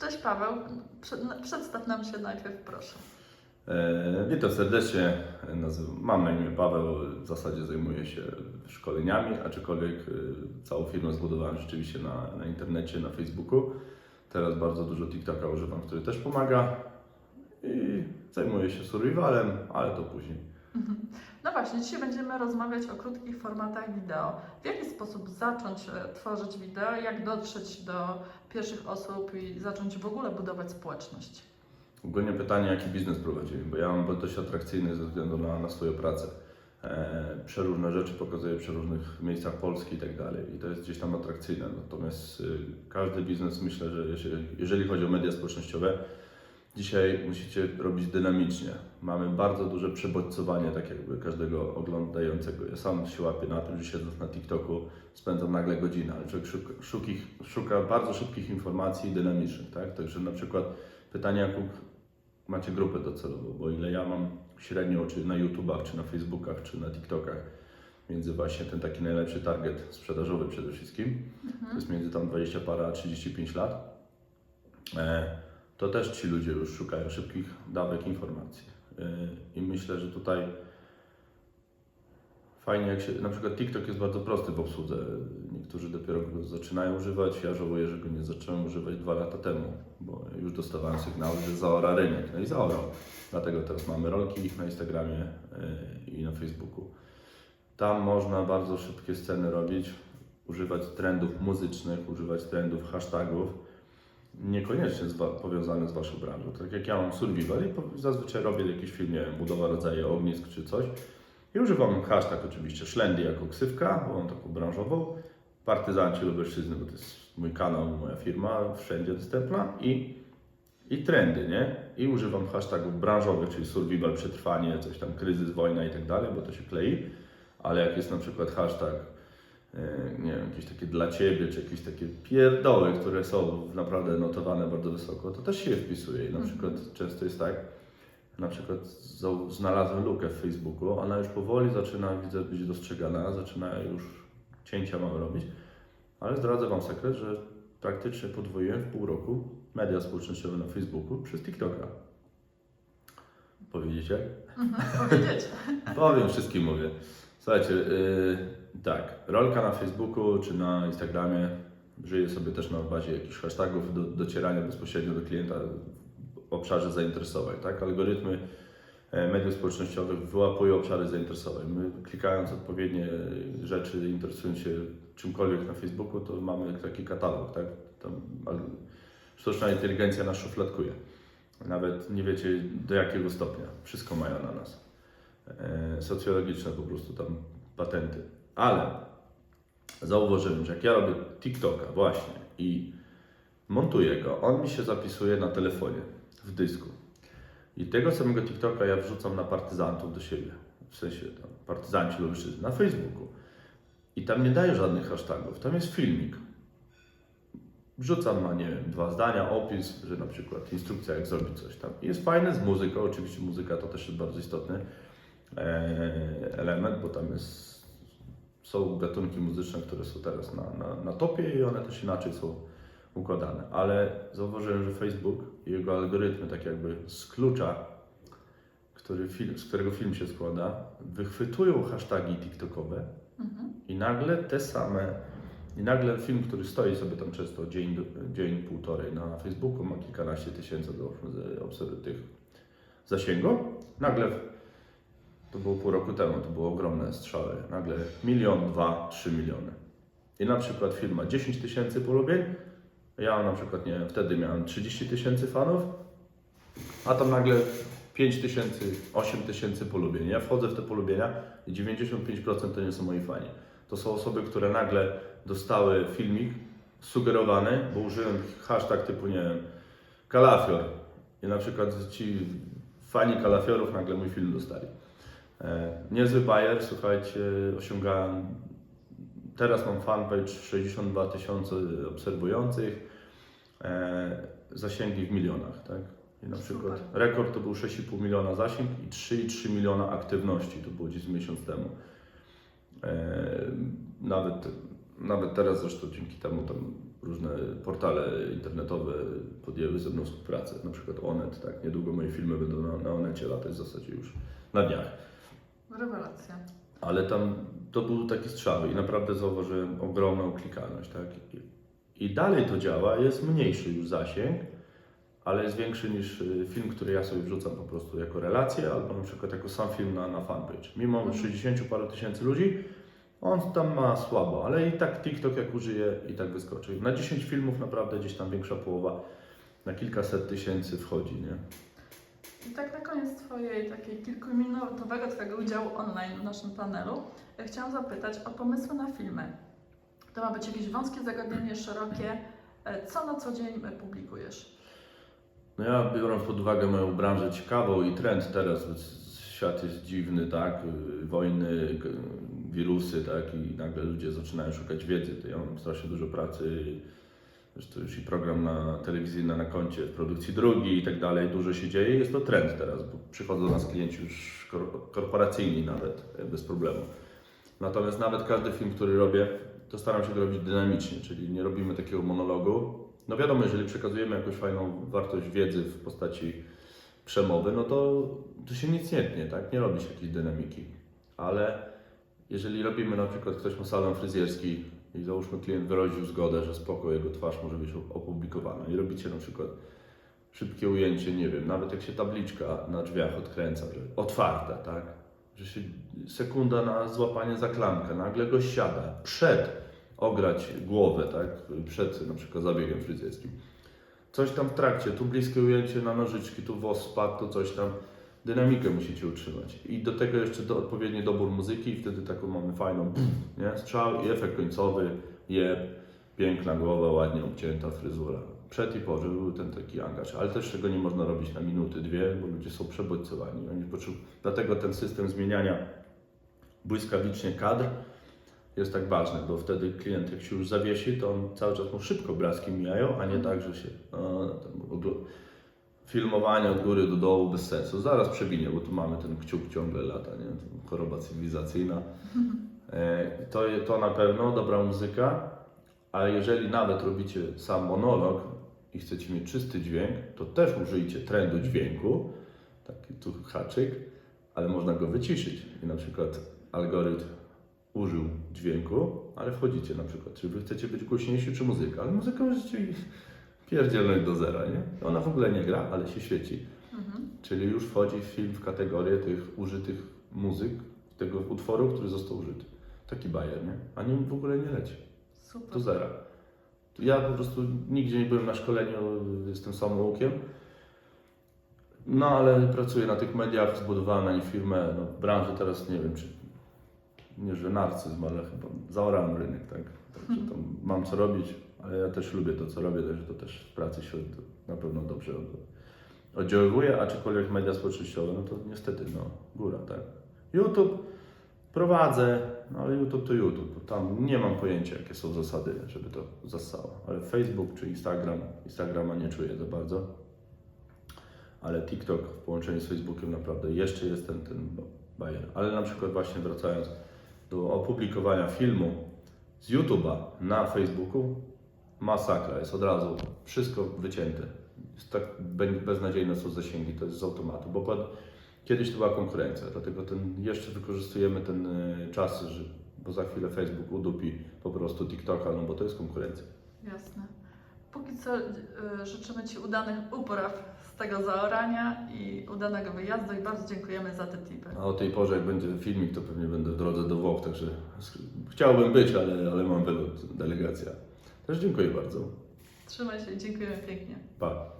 Cześć Paweł, Przed, przedstaw nam się najpierw proszę. E, Witam serdecznie. Mam na imię Paweł. W zasadzie zajmuję się szkoleniami, aczkolwiek e, całą firmę zbudowałem rzeczywiście na, na internecie, na Facebooku. Teraz bardzo dużo TikToka używam, który też pomaga. I zajmuję się survivalem, ale to później. No właśnie, dzisiaj będziemy rozmawiać o krótkich formatach wideo. W jaki sposób zacząć e, tworzyć wideo, jak dotrzeć do pierwszych osób i zacząć w ogóle budować społeczność? Ogólnie pytanie, jaki biznes prowadziłem, bo ja mam dość atrakcyjny ze względu na, na swoją pracę. E, przeróżne rzeczy pokazuję w przeróżnych miejscach Polski i tak dalej i to jest gdzieś tam atrakcyjne. Natomiast y, każdy biznes myślę, że jeżeli, jeżeli chodzi o media społecznościowe, dzisiaj musicie robić dynamicznie. Mamy bardzo duże przebodźcowanie tak jakby każdego oglądającego. Ja sam się łapię na tym, że siedząc na TikToku spędzam nagle godzinę, ale człowiek szuka, szuka bardzo szybkich informacji dynamicznych, tak? Także na przykład pytanie, jaką macie grupę docelową, bo ile ja mam średnio, czy na YouTubach, czy na Facebookach, czy na TikTokach, między właśnie ten taki najlepszy target sprzedażowy przede wszystkim, to jest między tam 20 para a 35 lat, e, to też ci ludzie już szukają szybkich dawek informacji. E, I myślę, że tutaj fajnie jak się, na przykład TikTok jest bardzo prosty w obsłudze. Niektórzy dopiero go zaczynają używać. Ja żałuję, że go nie zacząłem używać dwa lata temu, bo już dostawałem sygnały, że zaora rynek. No i zaorał. Dlatego teraz mamy rolki na Instagramie e, i na Facebooku. Tam można bardzo szybkie sceny robić, używać trendów muzycznych, używać trendów hashtagów, niekoniecznie z powiązane z Waszą branżą. Tak jak ja mam survival i zazwyczaj robię jakiś film, budowa rodzaju ognisk czy coś. I używam hashtag oczywiście Szlendy jako ksywka, bo mam taką branżową. Partyzanci Lubelszczyzny, bo to jest mój kanał, moja firma, wszędzie dostępna. I, i trendy, nie? I używam hashtagów branżowych, czyli survival, przetrwanie, coś tam, kryzys, wojna i tak dalej, bo to się klei. Ale jak jest na przykład hashtag, nie wiem, jakieś takie dla Ciebie, czy jakieś takie pierdoły, które są naprawdę notowane bardzo wysoko, to też się je wpisuje. I na przykład często jest tak, na przykład znalazłem lukę w Facebooku, ona już powoli zaczyna, widzę, być dostrzegana, zaczyna już cięcia mam robić, ale zdradzę Wam sekret, że praktycznie podwoiłem w pół roku media społecznościowe na Facebooku przez TikToka. Powiedzieć jak? Mhm, powiedzieć. Powiem, wszystkim mówię. Słuchajcie, yy, tak, rolka na Facebooku czy na Instagramie żyje sobie też na bazie jakichś hashtagów do docierania bezpośrednio do klienta w obszarze zainteresowań, tak? Algorytmy e, mediów społecznościowych wyłapują obszary zainteresowań. My klikając odpowiednie rzeczy, interesując się czymkolwiek na Facebooku, to mamy taki katalog, tak? Tam sztuczna inteligencja nas szufladkuje. Nawet nie wiecie do jakiego stopnia. Wszystko mają na nas socjologiczne po prostu tam patenty. Ale zauważyłem, że jak ja robię TikToka właśnie i montuję go, on mi się zapisuje na telefonie, w dysku. I tego samego TikToka ja wrzucam na partyzantów do siebie. W sensie tam partyzanci Lubelszczyzny, na Facebooku. I tam nie daję żadnych hashtagów, tam jest filmik. Wrzucam na, nie wiem, dwa zdania, opis, że na przykład instrukcja jak zrobić coś tam. I jest fajne z muzyką, oczywiście muzyka to też jest bardzo istotny e, element, bo tam jest, są gatunki muzyczne, które są teraz na, na, na topie i one też inaczej są układane. Ale zauważyłem, że Facebook i jego algorytmy, tak jakby z klucza, który film, z którego film się składa, wychwytują hasztagi TikTokowe Mhm. i nagle te same, i nagle film, który stoi sobie tam często dzień, dzień półtorej na Facebooku, ma kilkanaście tysięcy do tych zasięgu, nagle, to było pół roku temu, to były ogromne strzały, nagle milion, dwa, trzy miliony. I na przykład film ma 10 tysięcy polubień, ja na przykład, nie wtedy miałem 30 tysięcy fanów, a tam nagle 5 tysięcy, 8 tysięcy polubień. Ja wchodzę w te polubienia i 95% to nie są moi fani. To są osoby, które nagle dostały filmik sugerowany, bo użyłem hashtag typu, nie wiem, kalafior. I na przykład ci fani kalafiorów nagle mój film dostali. E, niezły bajer, słuchajcie, osiągałem, teraz mam fanpage 62 tysiące obserwujących, e, zasięgi w milionach, tak? I na przykład Super. rekord to był 6,5 miliona zasięg i 3,3 miliona aktywności, to było gdzieś z miesiąc temu. E, nawet, nawet teraz zresztą dzięki temu tam różne portale internetowe podjęły ze mną współpracę, na przykład Onet, tak, niedługo moje filmy będą na, na Onecie latać w zasadzie już na dniach. Rewelacja. Ale tam to był taki strzał i naprawdę zauważyłem ogromną klikalność, tak? I, I dalej to działa, jest mniejszy już zasięg, ale jest większy niż y, film, który ja sobie wrzucam po prostu jako relację, albo na przykład jako sam film na, na fanpage. Mimo Mhm. 60 paru tysięcy ludzi, on tam ma słabo, ale i tak TikTok jak użyje i tak wyskoczy. Na 10 filmów naprawdę gdzieś tam większa połowa, na kilkaset tysięcy wchodzi, nie? I tak na koniec Twojej takiej kilkuminutowego Twojego udziału online w naszym panelu ja chciałam zapytać o pomysły na filmy. To ma być jakieś wąskie zagadnienie, szerokie. E, Co na co dzień e, publikujesz? No ja biorąc pod uwagę moją branżę ciekawą i trend teraz, świat jest dziwny, tak, y, wojny, wirusy, tak, i nagle ludzie zaczynają szukać wiedzy, to ja mam strasznie dużo pracy, zresztą już i program na telewizyjny na koncie, w produkcji drugi i tak dalej, dużo się dzieje, jest to trend teraz, bo przychodzą do nas klienci już kor- korporacyjni nawet, e, bez problemu. Natomiast nawet każdy film, który robię, to staram się go robić dynamicznie, czyli nie robimy takiego monologu, no wiadomo, jeżeli przekazujemy jakąś fajną wartość wiedzy w postaci przemowy, no to, to się nic nie tnie, tak? Nie robi się jakiejś dynamiki. Ale jeżeli robimy na przykład, ktoś ma salon fryzjerski i załóżmy klient wyraził zgodę, że spoko, jego twarz może być opublikowana i robicie na przykład szybkie ujęcie, nie wiem, nawet jak się tabliczka na drzwiach odkręca, otwarta, tak? Że się sekunda na złapanie za klamkę, nagle go siada, przed ograć głowę, tak? Przed na przykład zabiegiem fryzjerskim. Coś tam w trakcie, tu bliskie ujęcie na nożyczki, tu włos spadł, tu coś tam. Dynamikę musicie utrzymać. I do tego jeszcze do, odpowiedni dobór muzyki i wtedy taką mamy fajną nie? strzał i efekt końcowy, jeb, piękna głowa, ładnie obcięta fryzura. Przed i po, żeby był ten taki angaż. Ale też tego nie można robić na minuty, dwie, bo ludzie są przebodźcowani. Oni poczu... Dlatego ten system zmieniania błyskawicznie kadr jest tak ważny, bo wtedy klient jak się już zawiesi, to on cały czas mu szybko blaski mijają, a nie tak, że się no, filmowanie od góry do dołu bez sensu. Zaraz przewinie, bo tu mamy ten kciuk ciągle lata, nie? choroba cywilizacyjna. E, To, to na pewno dobra muzyka, a jeżeli nawet robicie sam monolog i chcecie mieć czysty dźwięk, to też użyjcie trendu dźwięku, taki tu haczyk, ale można go wyciszyć i na przykład algorytm użył dźwięku, ale wchodzicie na przykład, czy wy chcecie być głośniejsi, czy muzyka, ale muzyka możecie pierdzielnąć do zera, nie? Ona w ogóle nie gra, ale się świeci. Mhm. Czyli już wchodzi film w kategorię tych użytych muzyk, tego utworu, który został użyty. Taki bajer, nie? A nim w ogóle nie leci. Super. Do zera. Ja po prostu nigdzie nie byłem na szkoleniu, jestem samoukiem. No ale pracuję na tych mediach, zbudowałem na nich firmę, no, w branży teraz nie wiem, czy nie, że narcyzm, ale chyba zaorałem rynek, tak? Także tam mam co robić, ale ja też lubię to, co robię, także to też w pracy się na pewno dobrze od- oddziaływuje, aczkolwiek media społecznościowe, no to niestety, no, góra, tak? YouTube prowadzę, no ale YouTube to YouTube, tam nie mam pojęcia, jakie są zasady, żeby to zassało, ale Facebook czy Instagram, Instagrama nie czuję za bardzo, ale TikTok w połączeniu z Facebookiem naprawdę jeszcze jest ten, ten bajer, ale na przykład właśnie wracając do opublikowania filmu z YouTube'a na Facebooku, masakra, jest od razu wszystko wycięte. Jest tak be- beznadziejne są zasięgi, to jest z automatu, bo kiedyś to była konkurencja, dlatego ten, jeszcze wykorzystujemy ten e, czas, że, bo za chwilę Facebook udupi po prostu TikToka, no bo to jest konkurencja. Jasne. Póki co y, życzymy Ci udanych upraw z tego zaorania i udanego wyjazdu i bardzo dziękujemy za te tipy. A o tej porze, jak będzie filmik, to pewnie będę w drodze do Włoch, także chciałbym być, ale, ale mam wylot, delegacja. Też dziękuję bardzo. Trzymaj się, dziękujemy pięknie. Pa.